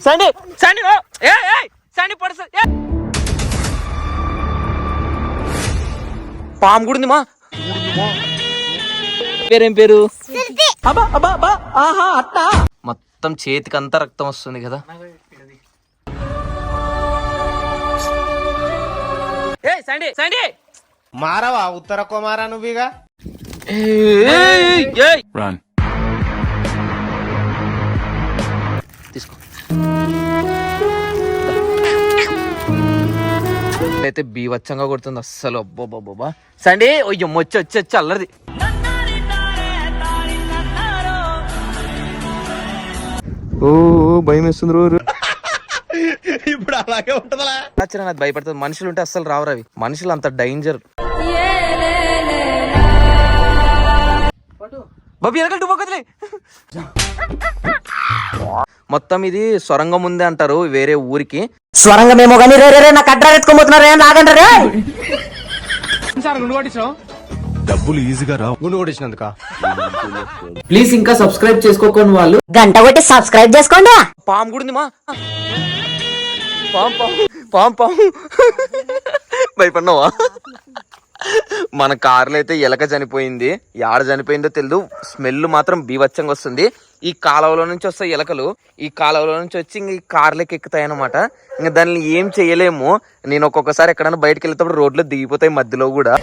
సండి. సండి ఓ, ఏ ఏ సండి పడుస ఏ. పాము కూడా ఉంది మా. పేరేం పేరు? అబ్బా అబ్బా అబ్బా ఆహా అట్టా. మొత్తం చేతికి అంతా రక్తం వస్తుంది కదా. ఏ సండి సండి. మారవా? ఉత్తర కుమారా నువ్వుగా? ఏయ్, అయితే బీవచ్చంగా కొడుతుంది. అస్సలు అబ్బోబాబా సండి ఒయ్య మొచ్చి వచ్చి వచ్చి అల్లరిది. ఓ భయం వేస్తుంది రోజు ఇప్పుడు అలాగే ఉంటదా నాకు భయపడుతుంది. మనుషులు ఉంటే అస్సలు రావు రవి. మనుషులు అంత డేంజర్ బాబు ఎరగంటు పోకదులే మొత్తం ఇది సొరంగం ఉంది అంటారు వేరే ఊరికి. స్వరంగమేమో కానీ రే రే రే నాకు అడ్రా ఎత్తుకోబోతున్నారు ఏం రాగండి రే. డబ్బులు ఈజీగా రావు. గుండు కొట్టించినందుక? ప్లీజ్ ఇంకా సబ్స్క్రైబ్ చేసుకోకుండా వాళ్ళు. గంట కొట్టి సబ్స్క్రైబ్ చేసుకోండి. పాము కూడా ఉంది మా పాము పాము పాము పాము. భయపడినావా? మన కార్లో అయితే ఎలక చనిపోయింది. యాడ చనిపోయిందో తెలియదు స్మెల్ మాత్రం బీభత్సంగా వస్తుంది. ఈ కాలువలో నుంచి వస్తాయి ఎలకలు ఈ కాలువలో నుంచి వచ్చి ఇంక ఈ కార్లకి ఎక్కుతాయి అనమాట ఇంకా దాన్ని ఏం చేయలేము. నేను ఒక్కొక్కసారి ఎక్కడైనా బయటకు వెళ్ళేటప్పుడు రోడ్లో దిగిపోతాయి మధ్యలో కూడా.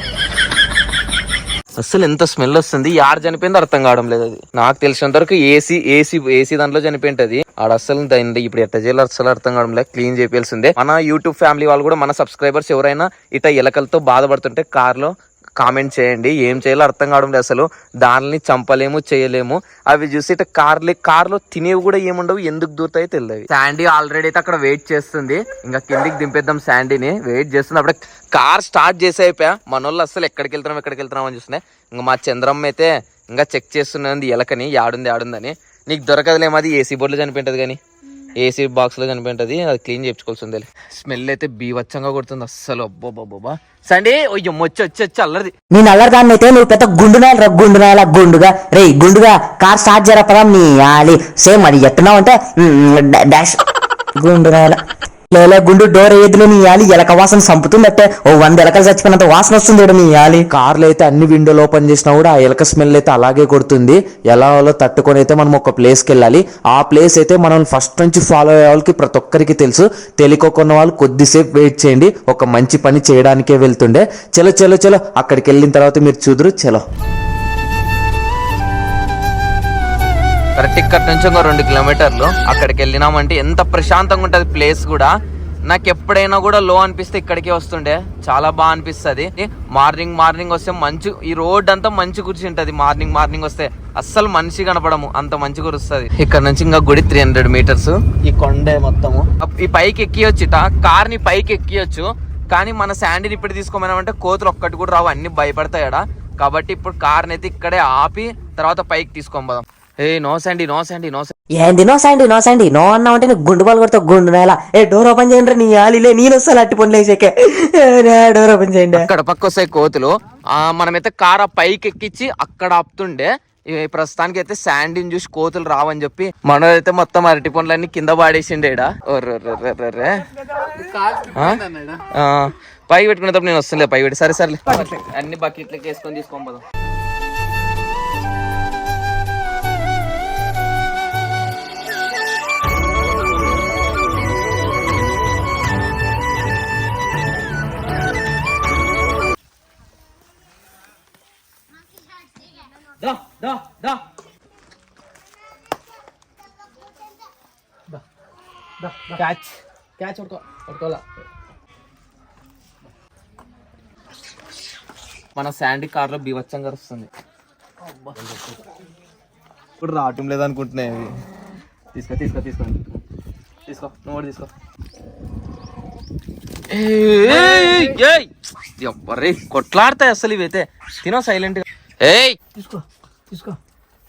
అసలు ఎంత స్మెల్ వస్తుంది? ఆడ చనిపోయిందో అర్థం కావడం లేదు అది. నాకు తెలిసినంత వరకు ఏసీ ఏసీ ఏసీ దాంట్లో చనిపోయింటది. ఆడ అసలు దాన్ని ఇప్పుడు ఎట్ట చేయాలో అసలు అర్థం కావడం లేదు. క్లీన్ చేయాల్సిందే. మన యూట్యూబ్ ఫ్యామిలీ వాళ్ళు కూడా మన సబ్స్క్రైబర్స్ ఎవరైనా ఇట ఎలకలతో బాధపడుతుంటే కార్లో కామెంట్ చేయండి. ఏం చేయాలో అర్థం కావడం లేదు అసలు. దానిని చంపలేము చేయలేము. అవి చూసి కార్లు కార్లో తినేవి కూడా ఏముండవు ఎందుకు దూరుతాయో తెలియదు శాండీ ఆల్రెడీ అయితే అక్కడ వెయిట్ చేస్తుంది. ఇంకా కిందికి దింపేద్దాం శాండీని. వెయిట్ చేస్తుంది. అప్పుడే కార్ స్టార్ట్ చేసి అయిపోయా మన వాళ్ళు అసలు ఎక్కడికి వెళ్తున్నాం ఎక్కడికి వెళ్తున్నాం అని చూస్తున్నాయి. ఇంకా మా చంద్రమ్మ అయితే ఇంకా చెక్ చేస్తున్నది ఎలకని యాడుంది యాడుందని. నీకు దొరకదులేమో అది ఏసీ బోర్డులో చనిపోయింటది కానీ. ఏసీ బాక్స్లో చనిపోయింటది అది క్లీన్ చేయించుకోవాల్సింది స్మెల్ అయితే బీవచ్చంగా కొడుతుంది అస్సలు. అబ్బోబాబా సండే ఓ మొచ్చి వచ్చి వచ్చి అల్లరిది. నేను అల్లరిదాన్ని అయితే నువ్వు పెద్ద గుండు నాయలు రా గుండు నాయల గుండుగా. రే గుండుగా కార్ స్టార్ట్ చేయరా నీ ఆలి. సేమ్ అది ఎట్టున్నావు అంటే డాష్. గుండు నాయల. లేలే గుండు డోర్ ఏదిలో నీ యాలి ఎలక వాసన సంపుతుందట్టే ఓ వంద ఎలకలు చచ్చిపోయినంత వాసన వస్తుంది ఈడ మీ ఆలి కార్లు అయితే అన్ని విండోలు ఓపెన్ చేసినా కూడా ఆ ఎలక స్మెల్ అయితే అలాగే కొడుతుంది. ఎలా వాళ్ళో తట్టుకొని అయితే మనం ఒక ప్లేస్కి వెళ్ళాలి. ఆ ప్లేస్ అయితే మనం ఫస్ట్ నుంచి ఫాలో అయ్యే వాళ్ళకి ప్రతి ఒక్కరికి తెలుసు. తెలియకోకున్న వాళ్ళు కొద్దిసేపు వెయిట్ చేయండి. ఒక మంచి పని చేయడానికే వెళ్తుండే. చలో చలో చలో. అక్కడికి వెళ్ళిన తర్వాత మీరు చూదురు. చలో. కరెక్ట్ ఇక్కడ నుంచి ఒక రెండు కిలోమీటర్లు అక్కడికి వెళ్ళినామంటే ఎంత ప్రశాంతంగా ఉంటది ప్లేస్ కూడా. నాకు ఎప్పుడైనా కూడా లో అనిపిస్తే ఇక్కడికే వస్తుండే. చాలా బాగా అనిపిస్తుంది. మార్నింగ్ మార్నింగ్ వస్తే మంచు ఈ రోడ్ అంతా మంచి కూర్చుంటది మార్నింగ్ మార్నింగ్ వస్తే అస్సలు మనిషి కనపడము అంత మంచి కురుస్తుంది. ఇక్కడ నుంచి ఇంకా గుడి త్రీ హండ్రెడ్ మీటర్స్ ఈ కొండే మొత్తము. ఈ పైకి ఎక్కియొచ్చుట కార్ని పైకి ఎక్కియొచ్చు. కానీ మన శాండీని ఇప్పుడు తీసుకోమన్నామంటే కోతులు ఒక్కటి కూడా రావు అన్ని భయపడతాయడా కాబట్టి ఇప్పుడు కార్ని అయితే ఇక్కడే ఆపి తర్వాత పైకి తీసుకోం పోదాం. ఏ no Sandy no Sandy no Sandy. ఏంది no Sandy no Sandy no అన్నా అంటే నీకు గుండు బాల్ కొడతా గుండు నాయల ఏ డోర్ ఓపెన్ చేయండి నీ ఆలిలే నేను వస్తాను అట్టి పనులు వేసేకే డోర్ ఓపెన్ చేయండి. అక్కడ పక్క వస్తాయి కోతులు ఆ మనమైతే కార్ పైకి ఎక్కించి అక్కడ ఆపుతుండే. ప్రస్తుతానికి అయితే శాండీని చూసి కోతులు రావని చెప్పి మనోడైతే మొత్తం అరటి పండ్లన్నీ కింద పాడేసిండే పై పెట్టుకునేటప్పుడు నేను వస్తుండే పై పెట్టి. సరే సరే అన్ని బకెట్లకి వేసుకొని తీసుకోని దా దా దా. క్యాచ్ క్యాచ్ పట్టుకో పట్టుకోవాలా మన శాండీ కార్లో బీవచ్చంగా వస్తుంది ఇప్పుడు రావటం లేదనుకుంటున్నాయి అవి. తీసుకో తీసుకో తీసుకో. తీసుకో నువ్వు కూడా తీసుకో. ఎవరే కొట్లాడతాయి అసలు ఇవైతే. తినో సైలెంట్ ఏయ్! తీసుకో తీసుకో.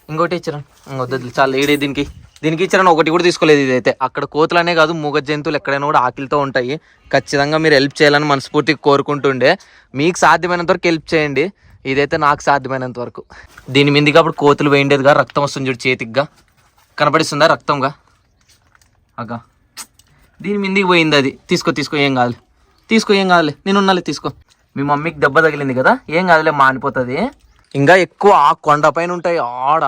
ఇంకోటి ఇచ్చారా. వద్దు చాలా ఏడే దీనికి. దీనికి ఇచ్చారని ఒకటి కూడా తీసుకోలేదు ఇదైతే. అక్కడ కోతులనే కాదు మూగ జంతువులు ఎక్కడైనా కూడా ఆకలితో ఉంటాయి. ఖచ్చితంగా మీరు హెల్ప్ చేయాలని మనస్ఫూర్తిగా కోరుకుంటుండే. మీకు సాధ్యమైనంత వరకు హెల్ప్ చేయండి. ఇదైతే నాకు సాధ్యమైనంత వరకు. దీని మీదకి అప్పుడు కోతులు వేయండేదిగా రక్తం వస్తుంది చూడు చేతికిగా. కనపడిస్తుందా రక్తంగా? అగా దీని మీదకి పోయింది అది. తీసుకో తీసుకో ఏం కాదులే. తీసుకో ఏం కాదులే. నేను ఉన్నాలే తీసుకో. మీ మమ్మీకి దెబ్బ తగిలింది కదా. ఏం కాదులే మానిపోతుంది. ఇంకా ఎక్కువ ఆ కొండ పైన ఉంటాయి. ఆడ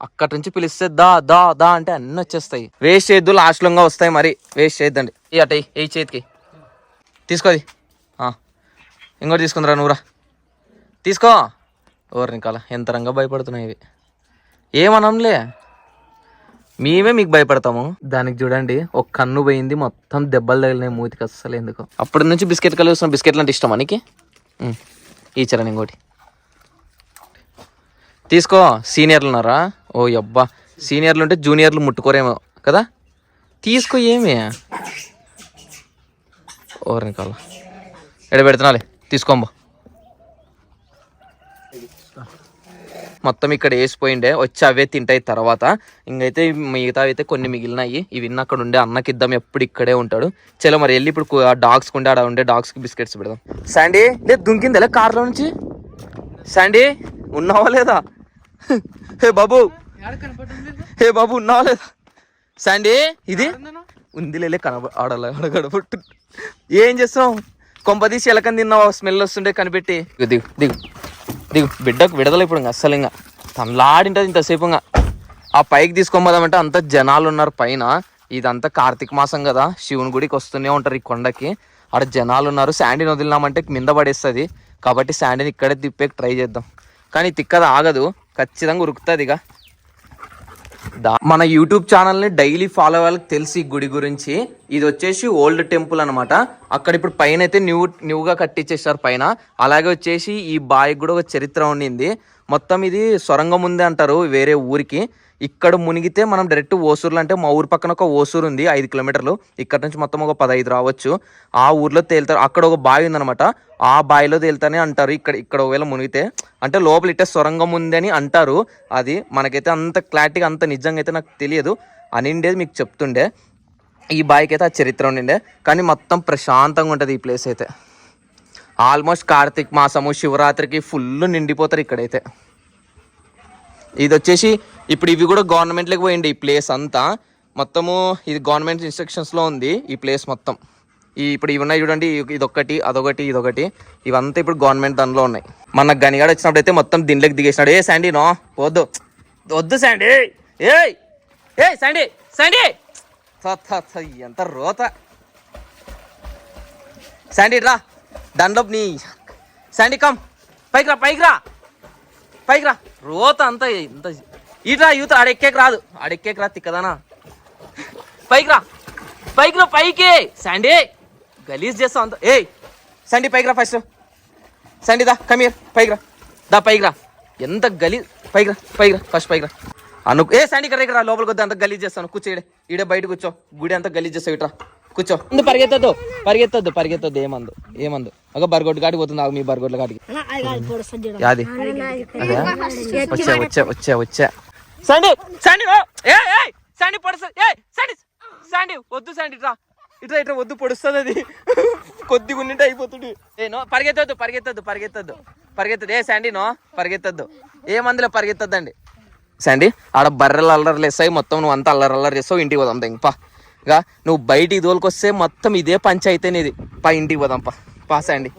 అక్కడి నుంచి పిలిస్తే దా దా దా అంటే అన్నీ వచ్చేస్తాయి. వేస్ట్ చేయొద్దు లాస్ట్లో వస్తాయి మరి. వేస్ట్ చేయొద్దండి ఈ అట ఏ చేతికి. తీసుకోది ఇంకోటి తీసుకుందిరా నువ్వురా. తీసుకో. ఓర్ని కాల ఎంత రంగా భయపడుతున్నాయి ఇవి. ఏమనంలే. మేమే మీకు భయపడతాము. దానికి చూడండి ఒక కన్ను పోయింది మొత్తం దెబ్బలు తగిలినాయి మూతికి అస్సలు ఎందుకు. అప్పటి నుంచి బిస్కెట్ కలిగిస్తున్న బిస్కెట్లు అంటే ఇష్టం మనకి ఉమ్, ఈ చరణ్ ఇంకోటి. తీసుకో సీనియర్లు ఉన్నారా ఓ అబ్బా సీనియర్లు ఉంటే జూనియర్లు ముట్టుకోరేమో కదా? తీసుకో ఏమి? ఓరని కాల ఎడ పెడుతున్నాలే? తీసుకోంబో. మొత్తం ఇక్కడ వేసిపోయిండే వచ్చి అవే తింటాయి తర్వాత. ఇంకైతే మిగతా అయితే కొన్ని మిగిలినాయి. ఇవి అక్కడ ఉండే అన్నకి ఇద్దాం ఎప్పుడు ఇక్కడే ఉంటాడు. చలో మరి వెళ్ళి ఇప్పుడు డాగ్స్ ఉండే ఆడ ఉండే డాగ్స్కి బిస్కెట్స్ పెడదాం. శాండీ లేదు దుంకింది కార్లో నుంచి? శాండీ ఉన్నావా లేదా? హే బాబు. హే బాబు ఉన్నావా లేదా? శాండీ ఇది? ఉంది లేలే కనబ ఆడలే ఆడ కనబట్టు ఏం చేస్తాం కొంపదీసి ఎలకని తిన్నావా? స్మెల్ వస్తుండే కనిపెట్టి. దిగు దిగు దిగు. బిడ్డకు విడదల ఇప్పుడు ఇంకా అస్సలు ఇంకా. తనలాడింటది ఇంతసేపు ఇంకా. ఆ పైకి తీసుకోమదామంటే అంత జనాలు ఉన్నారు పైన. ఇదంతా కార్తీక మాసం కదా. శివుని గుడికి వస్తూనే ఉంటారు ఈ కొండకి. ఆడ జనాలు ఉన్నారు. శాండీని వదిలినామంటే మింద పడేస్తుంది. కాబట్టి శాండీని ఇక్కడే తిప్పే ట్రై చేద్దాం. కానీ తిక్కది ఆగదు. ఖచ్చితంగా ఉరుకుతుంది ఇక దా- మన యూట్యూబ్ ఛానల్ని డైలీ ఫాలో వాళ్ళకి తెలిసి ఈ గుడి గురించి. ఇది వచ్చేసి ఓల్డ్ టెంపుల్ అనమాట అక్కడ ఇప్పుడు పైన అయితే న్యూ న్యూగా కట్టించేసారు పైన. అలాగే వచ్చేసి ఈ బావికి కూడా ఒక చరిత్ర ఉండింది. మొత్తం ఇది సొరంగం ఉంది అంటారు వేరే ఊరికి. ఇక్కడ మునిగితే మనం డైరెక్ట్ ఓసూర్లు అంటే మా ఊరు పక్కన ఒక ఓసూరు ఉంది ఐదు కిలోమీటర్లు. ఇక్కడ నుంచి మొత్తం ఒక పదహైదు రావచ్చు. ఆ ఊర్లో తేలుతారు. అక్కడ ఒక బావి ఉందనమాట ఆ బావిలో తేలుతానే అంటారు. ఇక్కడ ఇక్కడ ఒకవేళ మునిగితే. అంటే లోపల ఇట్టే సొరంగం ఉంది అని అంటారు. అది మనకైతే అంత క్లారిటీగా అంత నిజంగా అయితే నాకు తెలియదు. అని మీకు చెప్తుండే. ఈ బైక్ అయితే ఆ చరిత్ర ఉండిండే. కానీ మొత్తం ప్రశాంతంగా ఉంటుంది ఈ ప్లేస్ అయితే. ఆల్మోస్ట్ కార్తీక మాసము శివరాత్రికి ఫుల్ నిండిపోతారు ఇక్కడైతే. ఇది వచ్చేసి ఇప్పుడు ఇవి కూడా గవర్నమెంట్లోకి పోయింది ఈ ప్లేస్ అంతా. మొత్తము ఇది గవర్నమెంట్ ఇన్స్ట్రక్షన్స్లో ఉంది ఈ ప్లేస్ మొత్తం. ఈ ఇప్పుడు ఇవి ఉన్నాయి చూడండి ఇదొకటి ఇదొక్కటి అదొకటి ఇదొకటి. ఇవంతా ఇప్పుడు గవర్నమెంట్ దానిలో ఉన్నాయి. మన గనిగాడు వచ్చినప్పుడు అయితే మొత్తం దీనిలోకి దిగేసినాడు. ఏ శాండీ నో వద్దు. వద్దు శాండీ. ఏ ఏ శాండీ శాండీ. ఎంత రోత. శాండీ రా దండప్ నీ. శాండీ కమ్ పైకి రా పైకి రా. పైకి రా. రోత అంతా ఇంత ఇట్రా యూత్ ఆడెక్కేకి రాదు. ఆడెక్కేకి రా తిక్కదానా. పైకి రా. పైకి రా పైకి. శాండీ గలీజ్ చేస్తావు అంత. ఏయ్ శాండీ పైకి రా ఫస్ట్ శాండీ దా కమీర్ పైకి రా. దా పైకి రా. ఎంత గలీజ్ పైకి రా పైకి రా. ఫస్ట్ పైకి రా. అను ఏ శాండీ కర్రీ రా లోపలికి వద్దా అంత గలీజ్ చేస్తాను. కూర్చో ఈడే. బయట కూర్చో. గుడి అంతా గలీజ్ చేస్తావు ఇట్రా కూర్చో. ముందు పరిగెత్తద్దు. పరిగెత్తద్దు పరిగెత్తద్దు. ఏమందు ఏమందు ఒక బర్గొడ్డు కాడికి పోతుంది ఆగు మీ బర్గొడ్ల కాడికి. యాది? అదే. వచ్చా వచ్చా వచ్చా వచ్చా. సండి సండి నో ఏ ఏ సండి పడుస్తా ఏ సండి సండి వద్దు సండి ఇట్రా ఇట్లా ఇట్లా వద్దు పొడుస్తుంది అది. కొద్దిగా ఉన్నట్టు అయిపోతుంది. ఏ నో పరిగెత్తద్దు పరిగెత్తద్దు పరిగెత్తద్దు. పరిగెత్తద్దు. ఏ శాండీ నో పరిగెత్తద్దు. ఏ మందిలో పరిగెత్తద్దండి? శాండీ ఆడ బర్రెలు అల్లర్లు వేస్తాయి మొత్తం నువ్వు అంతా అల్లరి అల్లరి చేస్తావు ఇంటికి పోదాం ఇంక ఇక నువ్వు బయటికి దోలుకొస్తే మొత్తం ఇదే పంచాయతీ నీది పా ఇంటికి పోదాం పా. పా శాండీ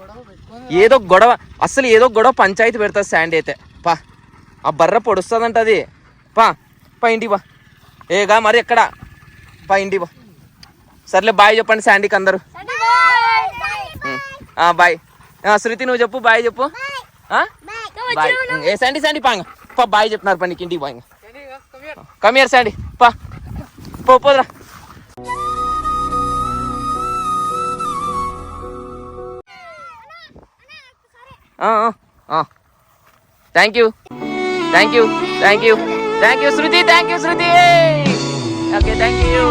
ఏదో గొడవ అసలు ఏదో గొడవ పంచాయతీ పెడతా శాండీ అయితే. పా. ఆ బర్ర పొడుస్తుందంట అది. పా పా ఇంటికి పా. ఏగా మరి ఎక్కడ? పా ఇంటికి పా. సర్లే బాయ్ చెప్పండి శాండీకి అందరూ. బాయ్ శృతి నువ్వు చెప్పు బాయ్ చెప్పు? బాయ్ ఏ శాండీ శాండీ పాంగ పా బాయ్ చెప్పినారు పా నీకు ఇంటికి బాయ్ కమియర్ శాండీ పా పో పోదురా thank you thank you thank you thank you Shruti thank you Shruti okay thank you